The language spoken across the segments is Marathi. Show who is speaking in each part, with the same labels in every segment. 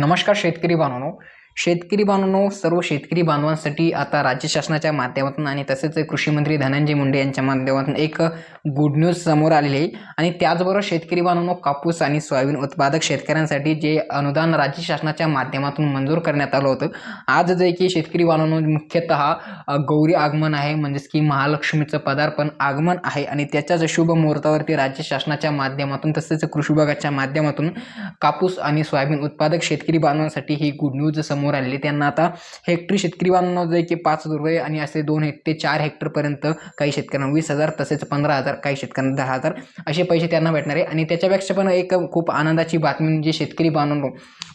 Speaker 1: नमस्कार शेतकरी बांधवांनो. शेतकरी बांधवांनो सर्व शेतकरी बांधवांसाठी आता राज्य शासनाच्या माध्यमातून आणि तसेच कृषी मंत्री धनंजय मुंडे यांच्या माध्यमातून एक गुड न्यूज समोर आलेली आहे. आणि त्याचबरोबर शेतकरी बांधवांनो कापूस आणि सोयाबीन उत्पादक शेतकऱ्यांसाठी जे अनुदान राज्य शासनाच्या माध्यमातून मंजूर करण्यात आलं होतं आज जे की शेतकरी बांधवांनो मुख्यतः गौरी आगमन आहे म्हणजेच की महालक्ष्मीचं पदार्पण आगमन आहे आणि त्याच्याच शुभ मुहूर्तावरती राज्य शासनाच्या माध्यमातून तसेच कृषी विभागाच्या माध्यमातून कापूस आणि सोयाबीन उत्पादक शेतकरी बांधवांसाठी ही गुड न्यूज समोर आलेली. त्यांना आता हेक्टरी शेतकरी बांधवांना जे की पाच रुपये आणि असे दोन हेक्टर चार हेक्टरपर्यंत काही शेतकऱ्यांना वीस हजार तसेच पंधरा हजार काही शेतकऱ्यांना दहा हजार असे पैसे त्यांना भेटणार. आहे आणि त्याच्यापेक्षा पण एक खूप आनंदाची बातमी म्हणजे शेतकरी बांधवांनो.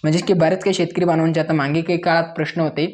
Speaker 1: म्हणजे की बरेच काही शेतकरी बांधवांचे आता मागे काही काळात प्रश्न होते.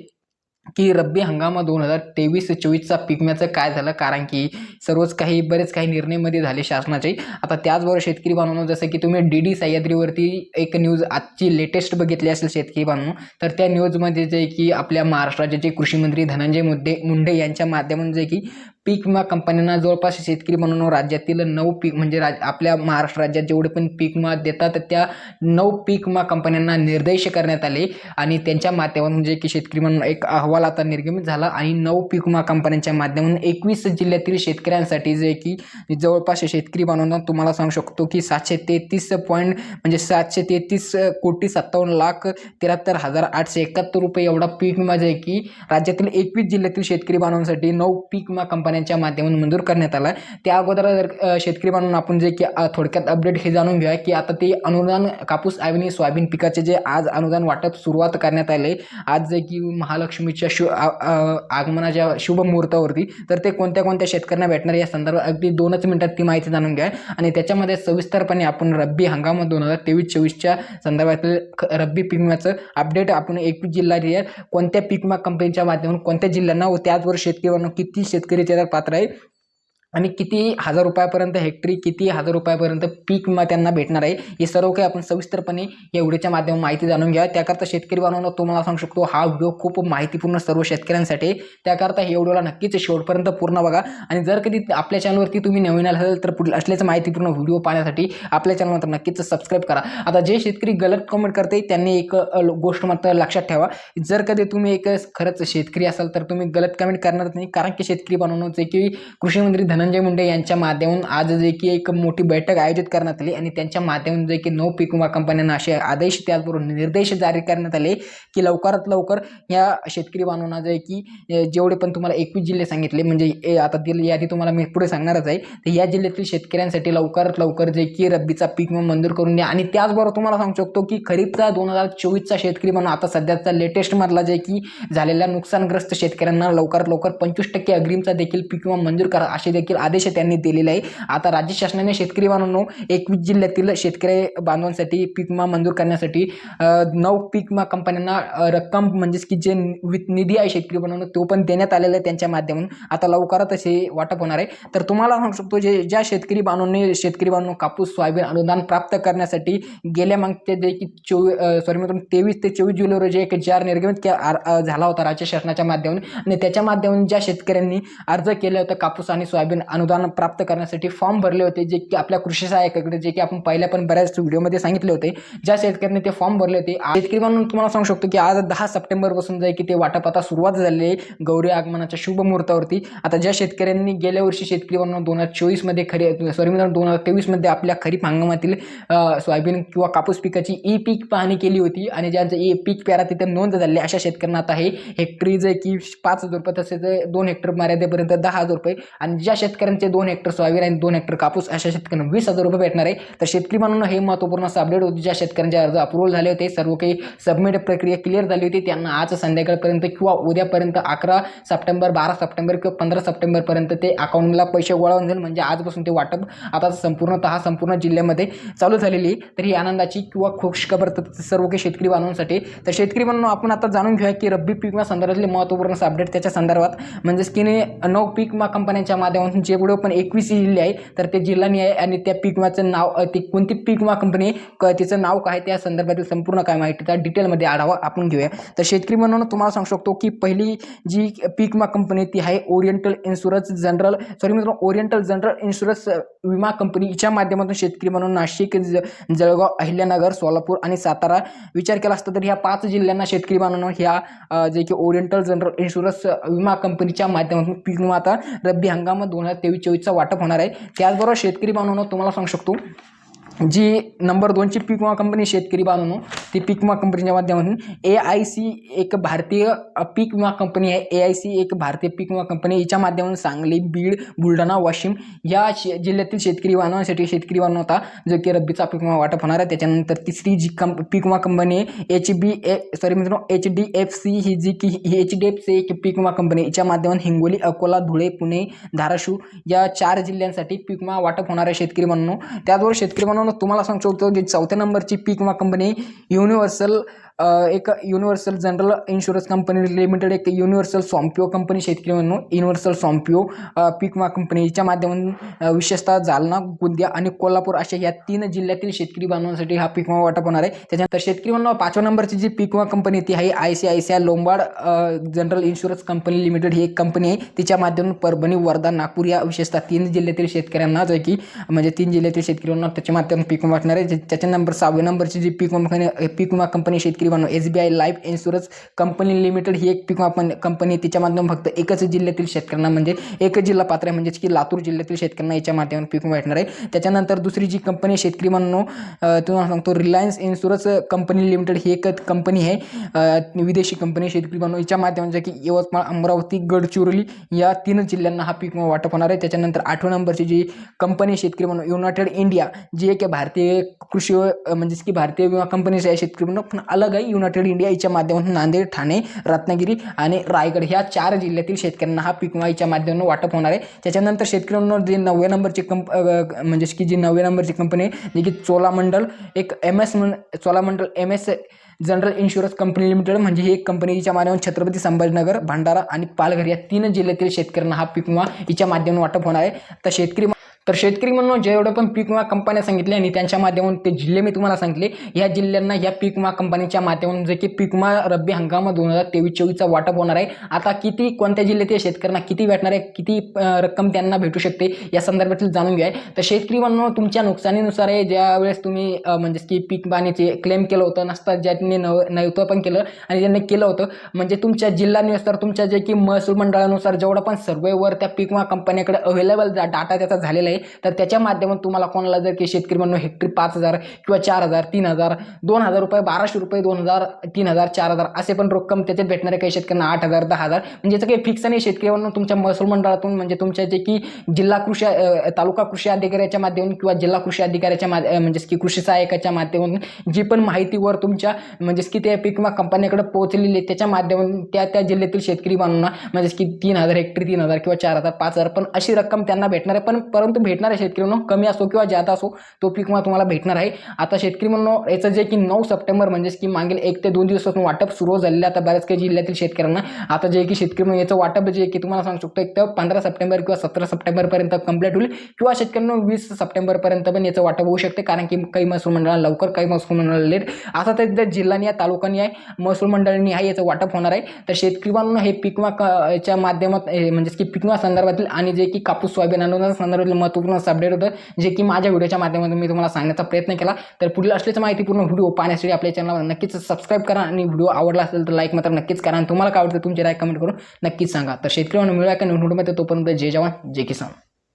Speaker 1: की रब्बी हंगामा दोन हजार तेवीस चोवीसचा पिकण्याचं काय झालं? कारण की सर्वच काही बरेच काही निर्णयमध्ये झाले शासनाचे. आता त्याचबरोबर शेतकरी बांधवांनो जसं की तुम्ही डी डी सह्याद्रीवरती एक न्यूज आजची लेटेस्ट बघितली असेल शेतकरी बांधवांनो तर त्या न्यूजमध्ये जे की आपल्या महाराष्ट्राचे जे कृषी मंत्री धनंजय मुद्दे मुंडे यांच्या माध्यमातून जे की पीक विमा कंपन्यांना जवळपास शेतकरी म्हणून राज्यातील नऊ पीक म्हणजे राज आपल्या महाराष्ट्र राज्यात जेवढे पण पीक विमा देतात त्या नऊ पीक विमा कंपन्यांना निर्देश करण्यात आले. आणि त्यांच्या माध्यमातून म्हणजे की शेतकरी म्हणून एक अहवाल आता निर्गमित झाला आणि नऊ पीक विमा कंपन्यांच्या माध्यमातून एकवीस जिल्ह्यातील शेतकऱ्यांसाठी जे की जवळपास शेतकरी बांधवांना तुम्हाला सांगू शकतो की सातशे तेहतीस पॉईंट म्हणजे सातशे तेहतीस कोटी सत्तावन्न लाख त्र्याहत्तर हजार आठशे एकाहत्तर रुपये एवढा पीक विमा जे आहे की राज्यातील एकवीस जिल्ह्यातील शेतकरी बांधवांसाठी नऊ पीक विमा कंपन्या कंपन्यांच्या माध्यमातून मंजूर करण्यात आला. त्या अगोदर जर शेतकरी म्हणून आपण जे की थोडक्यात अपडेट हे जाणून घेऊया की आता ते अनुदान कापूस आणि सोयाबीन पिकाचे जे आज अनुदान वाटप सुरुवात करण्यात आले आज जे की महालक्ष्मीच्या शु आ- आगमनाच्या शुभ मुहूर्तावरती तर ते कोणत्या कोणत्या शेतकऱ्यांना भेटणार या संदर्भात अगदी दोनच मिनिटात ती माहिती जाणून घ्या आणि त्याच्यामध्ये सविस्तरपणे आपण रब्बी हंगाम दोन हजार तेवीस चोवीसच्या संदर्भातील ख- रब्बी पीक विम्याचं अपडेट आपण एकवीस जिल्हा कोणत्या पीक विमा कंपनीच्या माध्यमातून कोणत्या जिल्ह्यांना व त्याचबरोबर शेतकऱ्यांना किती शेतकरी पात्र आहे आणि किती हजार रुपयापर्यंत हेक्टरी किती हजार रुपयापर्यंत पीक मग त्यांना भेटणार आहे हे सर्व काही आपण सविस्तरपणे या व्हिडिओच्या माध्यमात माहिती जाणून घ्या. त्याकरता शेतकरी बांधवांना तुम्हाला सांगू शकतो हा व्हिडिओ खूप माहितीपूर्ण सर्व शेतकऱ्यांसाठी त्याकरता हे व्हिडिओला नक्कीच शेवटपर्यंत पूर्ण बघा. आणि जर कधी आपल्या चॅनलवरती तुम्ही नवीन असाल तर पुढे असल्याचं माहितीपूर्ण व्हिडिओ पाहण्यासाठी आपल्या चॅनल मात्र नक्कीच सबस्क्राईब करा. आता जे शेतकरी गलत कमेंट करते त्यांनी एक गोष्ट मात्र लक्षात ठेवा. जर कधी तुम्ही एक खरंच शेतकरी असाल तर तुम्ही गलत कमेंट करणारच नाही. कारण की शेतकरी बनवणं जे की कृषी मंत्री धनंजय मुंडे यांच्या माध्यमातून आज जे की एक मोठी बैठक आयोजित करण्यात आली आणि त्यांच्या माध्यमातून जे की नऊ पीक विमा कंपन्यांना असे आदेश त्याचबरोबर निर्देश जारी करण्यात आले की लवकरात लवकर या शेतकरी बांधवांना जे की जेवढे पण तुम्हाला एकवीस जिल्हे सांगितले म्हणजे ए, आता दिली यादी तुम्हाला मी पुढे सांगणारच आहे तर या जिल्ह्यातील शेतकऱ्यांसाठी लवकरात लवकर जे की रब्बीचा पीक विमा मंजूर करून द्या. आणि त्याचबरोबर तुम्हाला सांगू शकतो की खरीपचा दोन हजार चोवीसचा शेतकरी म्हणून आता सध्याचा लेटेस्ट मधला जे की झालेल्या नुकसानग्रस्त शेतकऱ्यांना लवकरात लवकर पंचवीस टक्के अग्रिमचा देखील पीक विमा मंजूर करा असे देखील आदेश त्यांनी दिलेले आहे. आता राज्य शासनाने शेतकरी बांधवांनो एकवीस जिल्ह्यातील शेतकरी बांधवांसाठी पीक विमा मंजूर करण्यासाठी नऊ पीकमा कंपन्यांना रक्कम म्हणजेच की जे वि- निधी आहे शेतकरी बांधवांना तो पण देण्यात आलेला आहे त्यांच्या माध्यमातून. आता लवकरात असे वाटप होणार आहे. तर तुम्हाला सांगू शकतो जे ज्या शेतकरी बांधवांनी शेतकरी बांधव कापूस सोयाबीन अनुदान प्राप्त करण्यासाठी गेल्या मागच्या जे की चोवीस सॉरी मित्रांनो तेवीस ते चोवीस जुलै रोजी एक जार निर्गमित झाला होता राज्य शासनाच्या माध्यमातून. आणि त्याच्या माध्यमातून ज्या शेतकऱ्यांनी अर्ज केला होता कापूस आणि सोयाबीन अनुदान प्राप्त करण्यासाठी फॉर्म भरले होते जे की आपल्या कृषी सहाय्यकाकडे जे की आपण पहिल्या पण बऱ्याच व्हिडिओमध्ये सांगितले होते. ज्या शेतकऱ्यांनी ते फॉर्म भरले होते शेतकरी म्हणून तुम्हाला सांगू शकतो की आज दहा सप्टेंबरपासून जे की ते वाटप आता सुरुवात झालेली आहे गौरी आगमनाच्या शुभ मुहूर्तावरती. आता ज्या शेतकऱ्यांनी गेल्या वर्षी शेतकरी म्हणून दोन हजार चोवीसमध्ये खरी सॉरी मित्रांनो दोन हजार तेवीसमध्ये आपल्या खरीप हंगामातील सोयाबीन किंवा कापूस पिकाची ई पीक पाहणी केली होती आणि ज्यांचं ई पीक पेरा तिथे नोंद झाली अशा शेतकऱ्यांना आता हे हेक्टरी जे की पाच हजार रुपये तसेच दोन हेक्टर मर्यादेपर्यंत दहा हजार रुपये आणि ज्या शेतकऱ्यांचे दोन हेक्टर सोयाबीन आणि दोन हेक्टर कापूस अशा शेतकऱ्यांना वीस हजार रुपये भेटणार आहे. तर शेतकरी म्हणून हे महत्त्वपूर्ण असं अपडेट होते. ज्या शेतकऱ्यांचे अर्ज अप्रूव्हल झाले होते सर्व काही सबमिट प्रक्रिया क्लिअर झाली होती. त्यांना आज संध्याकाळपर्यंत किंवा उद्यापर्यंत अकरा सप्टेंबर बारा सप्टेंबर किंवा पंधरा सप्टेंबरपर्यंत ते अकाउंटला पैसे गोळावून जाईल म्हणजे आजपासून ते वाटप आता संपूर्णतः संपूर्ण जिल्ह्यामध्ये चालू झालेली तर ही आनंदाची किंवा खुशखबर सर्व काही शेतकरी बांधवांसाठी तर शेतकरी म्हणून आपण आता जाणून घेऊया की रब्बी पीक विमा संदर्भातले महत्त्वपूर्ण अपडेट त्याच्या संदर्भात. म्हणजेच की नऊ पीक विमा कंपन्यांच्या माध्यमातून जेवढं पण एकवीस जिल्हे आहे तर ते जिल्हानिहाय आणि त्या पीक विमाचं नाव ते कोणती पीक विमा कंपनी क तिचं नाव काय त्या संदर्भातील संपूर्ण काय माहिती त्या डिटेलमध्ये आढावा आपण घेऊया. तर शेतकरी म्हणून तुम्हाला सांगू शकतो की पहिली जी पीक विमा कंपनी ती आहे ओरिएंटल इन्शुरन्स जनरल सॉरी मित्रांनो ओरिएंटल जनरल इन्शुरन्स विमा कंपनीच्या माध्यमातून शेतकरी म्हणून नाशिक ज जळगाव अहिल्यानगर सोलापूर आणि सातारा विचार केला असता तर ह्या पाच जिल्ह्यांना शेतकरी म्हणून ह्या जे की ओरिएंटल जनरल इन्शुरन्स विमा कंपनीच्या माध्यमातून पीक विमा आता रब्बी हंगामात दोन हजार तेवीस चोवीसचा वाटप होणार आहे. त्याचबरोबर शेतकरी बांधवांनो तुम्हाला सांगू शकतो जी नंबर दोनची पीक विमा कंपनी शेतकरी बांधून ती पीक विमा कंपनीच्या माध्यमातून ए आय सी एक भारतीय पीक विमा कंपनी आहे. ए आय सी एक भारतीय पीक विमा कंपनी हिच्या माध्यमातून सांगली बीड बुलढाणा वाशिम या शे जिल्ह्यातील शेतकरी बांधवांसाठी शेतकरी बांधव होता जो की रब्बीचा पीक विमा वाटप होणार आहे. त्याच्यानंतर तिसरी जी कंप पीक विमा कंपनी आहे एच बी ए सॉरी मित्रांनो एच डी एफ सी ही जी की ही एच डी एफ सी एक पीक विमा कंपनी हिच्या माध्यमातून हिंगोली अकोला धुळे पुणे धाराशिव या चार जिल्ह्यांसाठी पीक विमा वाटप होणार आहे शेतकरी म्हणून त्याचबरोबर शेतकरी म्हणून तुम्हाला सांगू शकतो की चौथ्या नंबरची पीक किंवा कंपनी युनिव्हर्सल एक universal general insurance company limited एक युनिव्हर्सल सॉम्पिओ कंपनी शेतकरी म्हणून युनिव्हर्सल सॉम्पिओ अ, पीक विमा कंपनी माध्यमातून विशेषतः जालना गोंदिया आणि कोल्हापूर अशा या तीन जिल्ह्यातील शेतकरी बांधवांसाठी हा पीक विमा वाटप होणार आहे. त्याच्यानंतर शेतकरी म्हणून पाचव्या नंबरची जी पीक विमा कंपनी ती आहे I C I C I Lombard general insurance company limited ही एक कंपनी आहे. तिच्या माध्यमातून परभणी वर्धा नागपूर या विशेषतः तीन जिल्ह्यातील शेतकऱ्यांना जे की म्हणजे तीन जिल्ह्यातील शेतकऱ्यांना त्याच्या माध्यमातून पीक विमा वाटणार आहे. त्याच्या नंबर सहाव्या नंबरची जी पीक विमा कंपनी पीक विमा कंपनी शेतकरी मित्रांनो S B I life insurance company limited ही एक पीक आपण कंपनी आहे. तिच्या माध्यमातून फक्त एकच जिल्ह्यातील शेतकऱ्यांना म्हणजे एकच जिल्हा पात्र आहे. म्हणजेच की लातूर जिल्ह्यातील शेतकऱ्यांना याच्या माध्यमातून पीक भेटणार आहे. त्याच्यानंतर दुसरी जी कंपनी शेतकरी म्हणून तुम्हाला सांगतो रिलायन्स इन्शुरन्स कंपनी लिमिटेड ही एक कंपनी आहे. विदेशी कंपनी शेतकरी म्हणून. याच्या माध्यमातून की यवतमाळ अमरावती गडचिरोली या तीन जिल्ह्यांना हा पीक वाटप होणार आहे. त्याच्यानंतर आठव्या नंबरची जी कंपनी शेतकरी म्हणून युनायटेड इंडिया जी एक भारतीय कृषी म्हणजेच की भारतीय विमा कंपनीच आहे शेतकरी म्हणून पण अलग आहे. युनायटेड इंडिया याच्या माध्यमातून नांदेड ठाणे रत्नागिरी आणि रायगड ह्या चार जिल्ह्यातील शेतकऱ्यांना हा पीक विमा माध्यमातून वाटप होणार आहे. त्याच्यानंतर शेतकरी जे नवव्या नंबरची कंप म्हणजे की जी नवव्या नंबरची कंपनी आहे जी की चोलामंडल एक एम एस म्हण Cholamandalam M S general insurance company limited म्हणजे ही एक कंपनीच्या माध्यमातून छत्रपती संभाजीनगर भंडारा आणि पालघर या तीन जिल्ह्यातील शेतकऱ्यांना हा पीक विमा हिच्या माध्यमातून वाटप होणार आहे. तर शेतकरी तर शेतकरी म्हणून जेवढं पण पीक विमा कंपन्या सांगितल्या आणि त्यांच्या माध्यमातून ते जिल्हे मी तुम्हाला सांगितले या जिल्ह्यांना या पीक विमा कंपनीच्या माध्यमातून जे की पीक विमा रब्बी हंगाम दोन हजार तेवीस चोवीसचा वाटप होणार आहे. आता किती कोणत्या जिल्ह्यातील शेतकऱ्यांना किती भेटणार आहे किती रक्कम त्यांना भेटू शकते या संदर्भातील जाणून घ्या. तर शेतकरी म्हणून तुमच्या नुकसानीनुसार आहे ज्या वेळेस तुम्ही म्हणजेच की पीक पाणीचे क्लेम केलं होतं नसता ज्यांनी नव नव्हतं पण केलं आणि ज्यांनी केलं होतं म्हणजे तुमच्या जिल्ह्यानुसार तुमच्या जे की महसूल मंडळानुसार जेवढं पण सर्वेवर त्या पीक विमा कंपन्याकडे अवेलेबल डाटा त्याचा झालेला आहे तर त्याच्या माध्यमातून तुम्हाला कोणाला जर की शेतकरी म्हणून हेक्टरी पाच हजार किंवा चार हजार तीन हजार दोन हजार रुपये बाराशे रुपये दोन हजार तीन हजार चार हजार असे पण रक्कम त्याच्यात भेटणारे काही शेतकऱ्यांना आठ हजार दहा हजार. म्हणजे याचं काही फिक्स नाही शेतकरी म्हणून तुमच्या महसूल मंडळातून म्हणजे तुमच्या जे की जिल्हा कृषी तालुका कृषी अधिकाऱ्याच्या माध्यमातून किंवा जिल्हा कृषी अधिकाऱ्याच्या माध्य म्हणजे म्हणजेच की कृषी सहाय्यकाच्या माध्यमातून जी पण माहितीवर तुमच्या म्हणजेच की त्या पीक विमा कंपन्याकडे पोहोचलेली आहे त्याच्या माध्यमातून त्या त्या जिल्ह्यातील शेतकरी बांधवांना म्हणजेच की तीन हजार हेक्टरी तीन हजार किंवा चार हजार पाच हजार पण अशी रक्कम त्यांना भेटणार आहे. पण परंतु भेटणाऱ्या शेतकऱ्यांना कमी असो किंवा जादा असो तो पीक विमा तुम्हाला भेटणार आहे. आता शेतकरी म्हणून याचं जे की नऊ सप्टेंबर म्हणजेच की मागील एक ते दोन दिवसापासून वाटप सुरू झालेलं आहे. आता बऱ्याच काही जिल्ह्यातील शेतकऱ्यांना आता जे की शेतकरी म्हणून याचं वाटप जे की तुम्हाला सांगू शकतो एक तर पंधरा सप्टेंबर किंवा सतरा सप्टेंबरपर्यंत कंप्लीट होईल किंवा शेतकऱ्यांना वीस सप्टेंबरपर्यंत पण याचं वाटप होऊ शकते कारण की काही महसूल मंडळाला लवकर काही महसूल मंडळाला लेट असा तर त्या जिल्ह्यानी आहे तालुकानी आहे महसूल मंडळांनी आहे याचं वाटप होणार आहे. तर शेतकरी म्हणून हे पीक क- च्या माध्यमात हे म्हणजेच की पिकमा संदर्भातील आणि जे की कापूस सोयाबीन अनुदान संदर्भातील महत्त्वपूर्ण अपडेट होतं जे की माझ्या व्हिडिओच्या माध्यमातून मी तुम्हाला सांगण्याचा प्रयत्न केला. तर पुढील माहिती पूर्ण व्हिडिओ पाहण्यासाठी आपल्या चॅनलला नक्कीच सबस्क्राईब करा आणि व्हिडिओ आवडला असेल तर लाईक मात्र नक्कीच करा. आणि तुम्हाला काय आवडतं तुमचे राय कमेंट करून नक्कीच सांगा. तर शेतकऱ्यांना म्हणून मिळूया का व्हिडिओमध्ये तोपर्यंत जय जवान जय किसान.